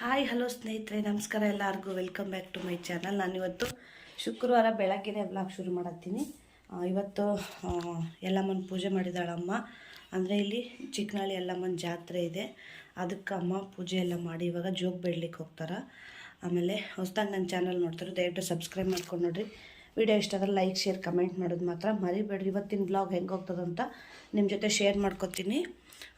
Hi, hello ಸ್ನೇಹಿತರೆ, ನಮಸ್ಕಾರ ಎಲ್ಲರಿಗೂ. Welcome back to my channel ನಾನಿವತ್ತು ಶುಕ್ರವಾರ ಬೆಳಗ್ಗೆನೇ ಬ್ಲಾಗ್ ಶುರು ಮಾಡತ್ತೀನಿ. ಇವತ್ತು ಎಲ್ಲಮ್ಮನ ಪೂಜೆ ಮಾಡಿದಾಳಮ್ಮ. ಅಂದರೆ ಇಲ್ಲಿ ಚಿಕ್ಕನಳ್ಳಿ ಎಲ್ಲಮ್ಮನ ಜಾತ್ರೆ ಇದೆ. ಅದಕ್ಕೆ ಅಮ್ಮ ಪೂಜೆ ಎಲ್ಲ ಮಾಡಿ ಇವಾಗ ಜೋಗ ಬೇಡ್ಲಿಕ್ಕೆ ಹೋಗ್ತಾರೆ. ಆಮೇಲೆ ಹೊಸ್ದಾಗಿ ನನ್ನ ಚಾನಲ್ ನೋಡ್ತಾರೆ ದಯವಿಟ್ಟು ಸಬ್ಸ್ಕ್ರೈಬ್ ಮಾಡ್ಕೊಂಡು ನೋಡ್ರಿ. ವಿಡಿಯೋ ಇಷ್ಟ ಆದರೆ ಲೈಕ್, ಶೇರ್, ಕಮೆಂಟ್ ಮಾಡೋದು ಮಾತ್ರ ಮರಿಬೇಡ್ರಿ. ಇವತ್ತಿನ ಬ್ಲಾಗ್ ಹೆಂಗೆ ಹೋಗ್ತದಂತ ನಿಮ್ಮ ಜೊತೆ ಶೇರ್ ಮಾಡ್ಕೊತೀನಿ.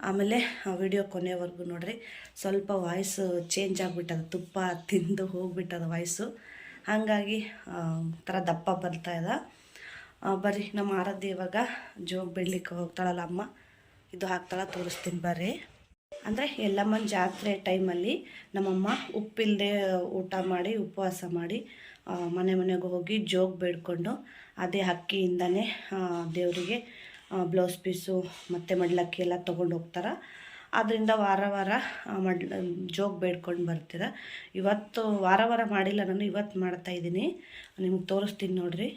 ಆಮೇಲೆ ವಿಡಿಯೋ ಕೊನೆವರೆಗೂ ನೋಡ್ರಿ. ಸ್ವಲ್ಪ ವಾಯ್ಸ್ ಚೇಂಜ್ ಆಗಿಬಿಟ್ಟದ, ತುಪ್ಪ ತಿಂದು ಹೋಗ್ಬಿಟ್ಟದ ವಾಯ್ಸು ಹಾಗಾಗಿ ಥರ ದಪ್ಪ ಬರ್ತಾ ಇದೆ. ಬರ್ರಿ, ನಮ್ಮ ಆರಾಧ್ಯ ಇವಾಗ ಜೋಗ ಬಿಡ್ಲಿಕ್ಕೆ ಹೋಗ್ತಾಳಲ್ಲ ಅಮ್ಮ. ಇದು ಹಾಕ್ತಾಳ, ತೋರಿಸ್ತೀನಿ ಬರ್ರಿ. ಅಂದರೆ ಎಲ್ಲಮ್ಮನ ಜಾತ್ರೆ ಟೈಮಲ್ಲಿ ನಮ್ಮಮ್ಮ ಉಪ್ಪಿಲ್ಲದೆ ಊಟ ಮಾಡಿ, ಉಪವಾಸ ಮಾಡಿ ಮನೆ ಮನೆಗೆ ಹೋಗಿ ಜೋಗ ಬೇಡ್ಕೊಂಡು ಅದೇ ಅಕ್ಕಿಯಿಂದನೇ ದೇವರಿಗೆ ಬ್ಲೌಸ್ ಪೀಸು ಮತ್ತು ಮಡ್ಲಕ್ಕಿ ಎಲ್ಲ ತೊಗೊಂಡು ಹೋಗ್ತಾರೆ. ಅದರಿಂದ ವಾರ ವಾರ ಮಡ್, ಜೋಗ್ ಬೇಡ್ಕೊಂಡು ಬರ್ತೀರ. ಇವತ್ತು ವಾರ ವಾರ ಮಾಡಿಲ್ಲ ನಾನು, ಇವತ್ತು ಮಾಡ್ತಾ ಇದ್ದೀನಿ. ನಿಮ್ಗೆ ತೋರಿಸ್ತೀನಿ ನೋಡ್ರಿ.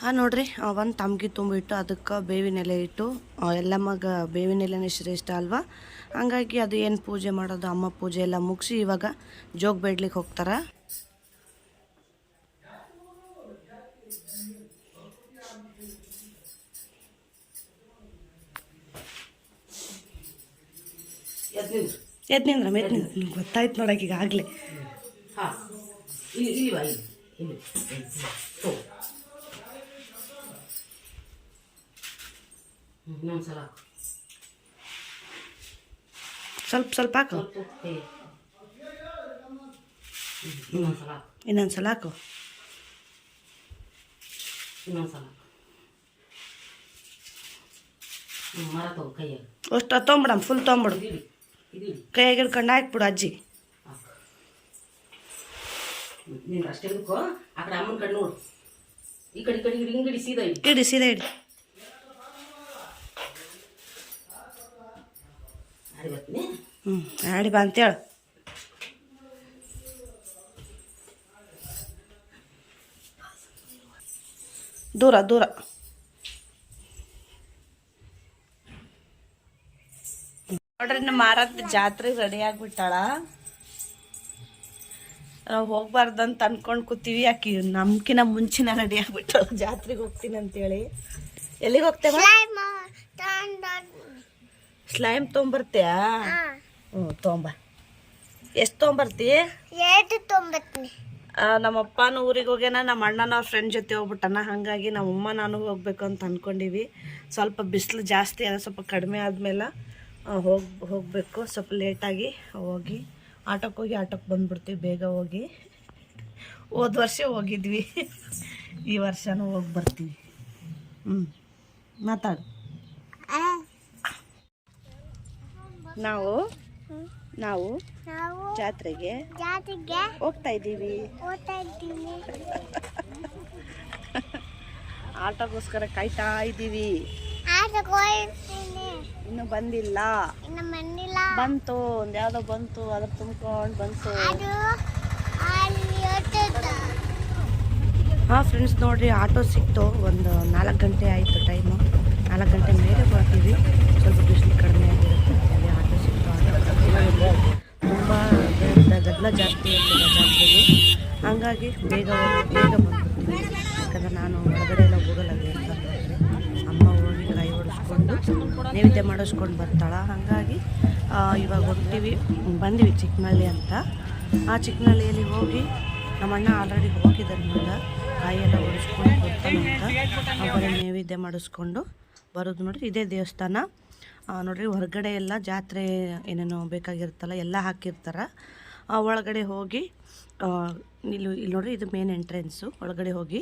ಹಾಂ ನೋಡ್ರಿ ಒಂದು ತಮ್ಗಿ ತುಂಬಿಟ್ಟು ಅದಕ್ಕೆ ಬೇವಿನ ಎಲೆ ಇಟ್ಟು ಎಲ್ಲ ಎಲ್ಲಮ್ಮಗ ಬೇವಿನ ಎಲೆನೇ ಶ್ರೇಷ್ಠ ಅಲ್ವಾ? ಹಂಗಾಗಿ ಅದು ಏನು ಪೂಜೆ ಮಾಡೋದು, ಅಮ್ಮ ಪೂಜೆ ಎಲ್ಲ ಮುಗಿಸಿ ಇವಾಗ ಜೋಗ ಬೇಡ್ಲಿಕ್ಕೆ ಹೋಗ್ತಾರ. ಎದ್ ನಿಂದ್ರ ನಿಮ್ಗೆ ಗೊತ್ತಾಯ್ತು ನೋಡಕ್ಕೆ ಈಗ ತೋ ಸ್ವಲ್ಪ ಸ್ವಲ್ಪ ಹಾಕು. ಇನ್ನೊಂದ್ಸಲ. ಹಾಕು. ಅಷ್ಟು ತೊಗೊಂಬಿಡಮ್ ಫುಲ್ ತೊಗೊಂಬಿಡು. ಕೈಯಾಗ ಹಿಡ್ಕೊಂಡು ಹಾಕ್ಬಿಡು ಅಜ್ಜಿ. ನೀನು ಅಷ್ಟೇ ಹಿಡ್ಕೋ ಆ ಕಡೆ ಅಮ್ಮನ ನೋಡು. ಈ ಕಡೆ ಈ ಕಡೆ ಹಿಡಿ ಹಿಂಗಡಿ ಸೀದಾ ಇಡಿ. ಇಡಿ ಸೀದಾ ಇಡಿ. ಹ್ಞೂ ಆಡಿ ಬಾ ಅಂತೇಳು. ದೂರ ದೂರ. ನೋಡ್ರಿ ನಮ್ಮ ಮಾರತ್ ಜಾತ್ರೆ ರೆಡಿ ಆಗ್ಬಿಟ್ಟಾಳ. ನಾವು ಹೋಗ್ಬಾರ್ದಂತ ಅನ್ಕೊಂಡ್ ಕೂತೀವಿ ಆಕಿ ನಮ್ಕಿನ ಮುಂಚಿನ ರೆಡಿ ಆಗ್ಬಿಟ್ಟಾಳ. ಜಾತ್ರೆಗೆ ಹೋಗ್ತೀನಿ ಅಂತೇಳಿ. ಎಲ್ಲಿಗೆ ಹೋಗ್ತೇವ ಸ್ಲೈಮ್ ತೊಗೊಂಬರ್ತೀಯಾ? ಹ್ಞೂ ತೊಗೊಂಬ. ಎಷ್ಟು ತೊಗೊಂಬರ್ತಿ? ಎರಡು ತೊಂಬತ್ತನೇ ಆ, ನಮ್ಮ ಅಪ್ಪನ ಊರಿಗೆ ಹೋಗ್ಯಾನ ನಮ್ಮ ಅಣ್ಣನ ಅವ್ರ ಫ್ರೆಂಡ್ ಜೊತೆ ಹೋಗ್ಬಿಟ್ಟನ. ಹಾಗಾಗಿ ನಮ್ಮ ಅಮ್ಮ ನಾನು ಹೋಗ್ಬೇಕು ಅಂತ ಅನ್ಕೊಂಡಿವಿ. ಸ್ವಲ್ಪ ಬಿಸಿಲು ಜಾಸ್ತಿ ಅದ ಸ್ವಲ್ಪ ಕಡಿಮೆ ಆದಮೇಲೆ ಹೋಗಿ ಹೋಗಬೇಕು. ಸ್ವಲ್ಪ ಲೇಟಾಗಿ ಹೋಗಿ. ಆಟೋಕ್ಕೆ ಹೋಗಿ ಆಟೋಕ್ಕೆ ಬಂದ್ಬಿಡ್ತೀವಿ ಬೇಗ ಹೋಗಿ. ಹೋದ ವರ್ಷ ಹೋಗಿದ್ವಿ. ಈ ವರ್ಷನೂ ಹೋಗಿ ಬರ್ತೀವಿ. ಹ್ಞೂ ಮಾತಾಡು. ನಾವು ನಾವು ಜಾತ್ರೆಗೆ ಹೋಗ್ತಾ ಇದ್ದೀವಿ. ಆಟೋಗೋಸ್ಕರ ಕಾಯ್ತಾ ಇದ್ದೀವಿ. ಇನ್ನು ಬಂದಿಲ್ಲ. ಇನ್ನು ಬಂತು ಒಂದ್ ಯಾವ್ದೋ ಬಂತು ಅದ್ರ ತುಂಬ್ಕೊಂಡು ಬಂತು. ಹಾಂ ಫ್ರೆಂಡ್ಸ್ ನೋಡ್ರಿ ಆಟೋ ಸಿಕ್ತು. ಒಂದು ನಾಲ್ಕು ಗಂಟೆ ಆಯಿತು ಟೈಮು ನಾಲ್ಕು ಗಂಟೆ ಮೇಲೆ ಬರ್ತೀವಿ. ಸ್ವಲ್ಪ ಬಿಸಿಲು ಕಡಿಮೆ ಆಗಿರುತ್ತೆ. ಅಲ್ಲಿ ಆಟೋ ಸಿಕ್ತು ಆಟೋ ತುಂಬ ಗದ್ದಲ ಜಾಸ್ತಿ ಇರ್ತದೆ ಜಾತ್ರೆಗೆ ಹಾಗಾಗಿ ಬೇಗ ಬೇಗ ಬಂದ್ಬಿಡ್ತೀವಿ. ಯಾಕಂದ್ರೆ ನಾನು ಹೊರಗಡೆ ನೈವೇದ್ಯ ಮಾಡಿಸ್ಕೊಂಡು ಬರ್ತಾಳ. ಹಾಗಾಗಿ ಇವಾಗ ಹೋಗ್ತೀವಿ. ಬಂದಿವಿ ಚಿಕ್ಕನಳ್ಳಿ ಅಂತ. ಆ ಚಿಕ್ಕನಹಳ್ಳಿಯಲ್ಲಿ ಹೋಗಿ ನಮ್ಮಣ್ಣ ಆಲ್ರೆಡಿ ಹೋಗಿದ್ದಾರೆ ಮುಂದೆ ಕಾಯೆಲ್ಲ ಹೊಡಿಸ್ಕೊಂಡು ಅಂತ ಬರೀ ನೈವೇದ್ಯ ಮಾಡಿಸ್ಕೊಂಡು ಬರೋದು ನೋಡ್ರಿ, ಇದೇ ದೇವಸ್ಥಾನ. ನೋಡಿರಿ, ಹೊರಗಡೆ ಎಲ್ಲ ಜಾತ್ರೆ ಏನೇನೋ ಬೇಕಾಗಿರುತ್ತಲ್ಲ, ಎಲ್ಲ ಹಾಕಿರ್ತಾರೆ. ಒಳಗಡೆ ಹೋಗಿ ಇಲ್ಲಿ ಇಲ್ಲಿ ನೋಡ್ರಿ, ಇದು ಮೇನ್ ಎಂಟ್ರೆನ್ಸು ಒಳಗಡೆ ಹೋಗಿ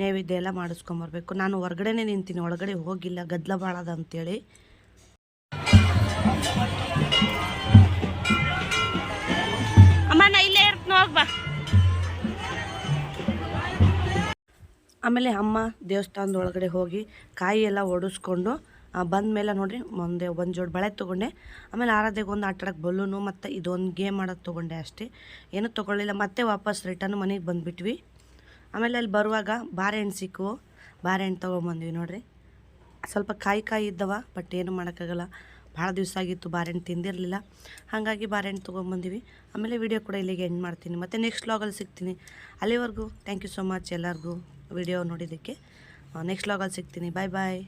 ನೈವೇದ್ಯ ಎಲ್ಲ ಮಾಡಿಸ್ಕೊಂಬರ್ಬೇಕು ನಾನು ಹೊರಗಡೆನೇ ನಿಂತೀನಿ, ಒಳಗಡೆ ಹೋಗಿಲ್ಲ ಗದ್ದಲ ಬಾಳದ ಅಂತೇಳಿ. ಅಮ್ಮ, ನಾ ಇಲ್ಲೇ ಆಮೇಲೆ ಅಮ್ಮ ದೇವಸ್ಥಾನದ ಒಳಗಡೆ ಹೋಗಿ ಕಾಯಿ ಎಲ್ಲ ಒಡಿಸ್ಕೊಂಡು ಬಂದ ಮೇಲೆ ನೋಡಿರಿ, ಒಂದೇ, ಒಂದು ಜೋಡಿ ಬಳೆ ತೊಗೊಂಡೆ. ಆಮೇಲೆ ಆರಾಧ್ಯಗೆ ಒಂದು ಆಟಾಡಕ್ಕೆ ಬಲೂನು ಮತ್ತು ಇದೊಂದು ಗೇಮ್ ಆಡೋದು ತೊಗೊಂಡೆ ಅಷ್ಟೇ. ಏನೂ ತೊಗೊಳ್ಳಿಲ್ಲ, ಮತ್ತೆ ವಾಪಸ್ ರಿಟರ್ನ್ ಮನೆಗೆ ಬಂದುಬಿಟ್ವಿ. ಆಮೇಲೆ ಅಲ್ಲಿ ಬರುವಾಗ ಬಾರೆಹಣ್ಣು ಸಿಕ್ಕವು ಬಾರೆಹಣ್ಣು ತೊಗೊಂಬಂದ್ವಿ ನೋಡ್ರಿ. ಸ್ವಲ್ಪ ಕಾಯಿ ಕಾಯಿ ಇದ್ದವ ಬಟ್ ಏನು ಮಾಡೋಕ್ಕಾಗಲ್ಲ. ಭಾಳ ದಿವಸ ಆಗಿತ್ತು ಬಾರೆಹಣ್ಣು ತಿಂದಿರಲಿಲ್ಲ. ಹಾಗಾಗಿ ಬಾರೆಹಣ್ಣು ತೊಗೊಂಬಂದಿವಿ. ಆಮೇಲೆ ವಿಡಿಯೋ ಕೂಡ ಇಲ್ಲಿಗೆ ಎಂಡ್ ಮಾಡ್ತೀನಿ. ಮತ್ತು ನೆಕ್ಸ್ಟ್ ವ್ಲಾಗಲ್ಲಿ ಸಿಗ್ತೀನಿ. ಅಲ್ಲಿವರೆಗೂ ಥ್ಯಾಂಕ್ ಯು ಸೊ ಮಚ್ ಎಲ್ಲರಿಗೂ ವಿಡಿಯೋ ನೋಡಿದ್ದಕ್ಕೆ. ನೆಕ್ಸ್ಟ್ ವ್ಲಾಗಲ್ಲಿ ಸಿಗ್ತೀನಿ. ಬಾಯ್ ಬಾಯ್